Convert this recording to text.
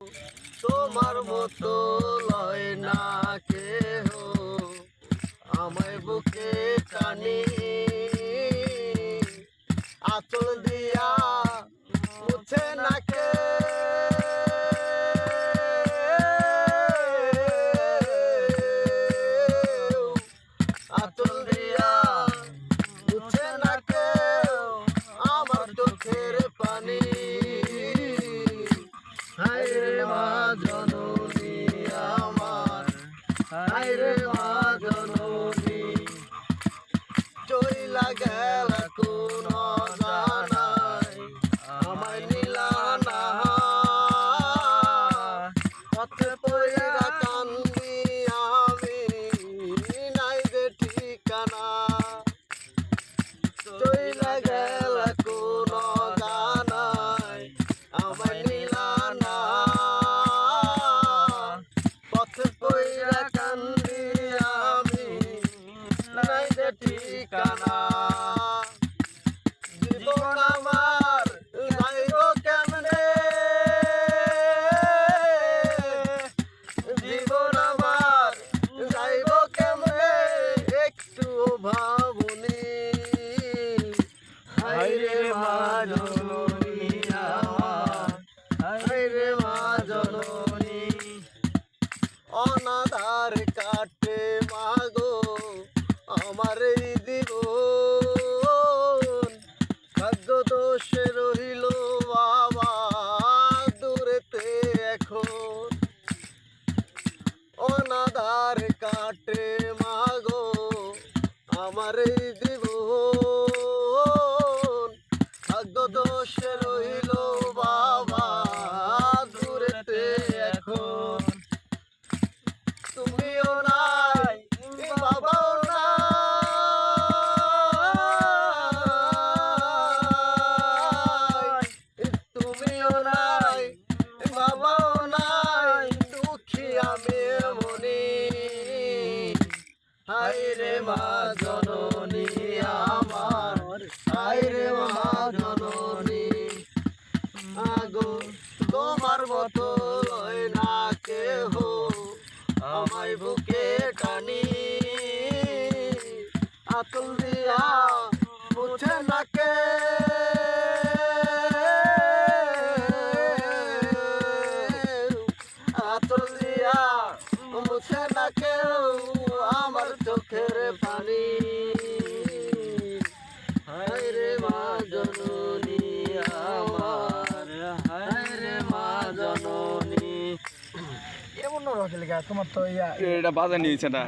তোমার মতো লয় না কেহ। আমায় বুকে টানি আচল দিয়া জননী আমার। হায় রে মা জননী চইলা গেল কোন জানাই। আমায় নিলা না। পথে পইরা কান্দি আমি। নাই যে ঠিকানা। চইলা গেল ভাবুনি। হাইরে মা জননী আমার হাইরে মা জননী। অনাদার কাটে মাগো আমার জীবন ভাগ্য দোষে বাবা তুমিও নাই, বাবাও তুমিও নাই, বাবাও নাই আমি এমনি হায় রে মা রে মা জননী আগো, তোমার মতো লয় না কেহ। আমায় বুকে টানি। আতুল দিয়া মুছে না কে আতুল দিয়া মুছে না কেউ আমার চোখের পানি। তোমার তো ইয়া এটা বাজে নিয়েছে না।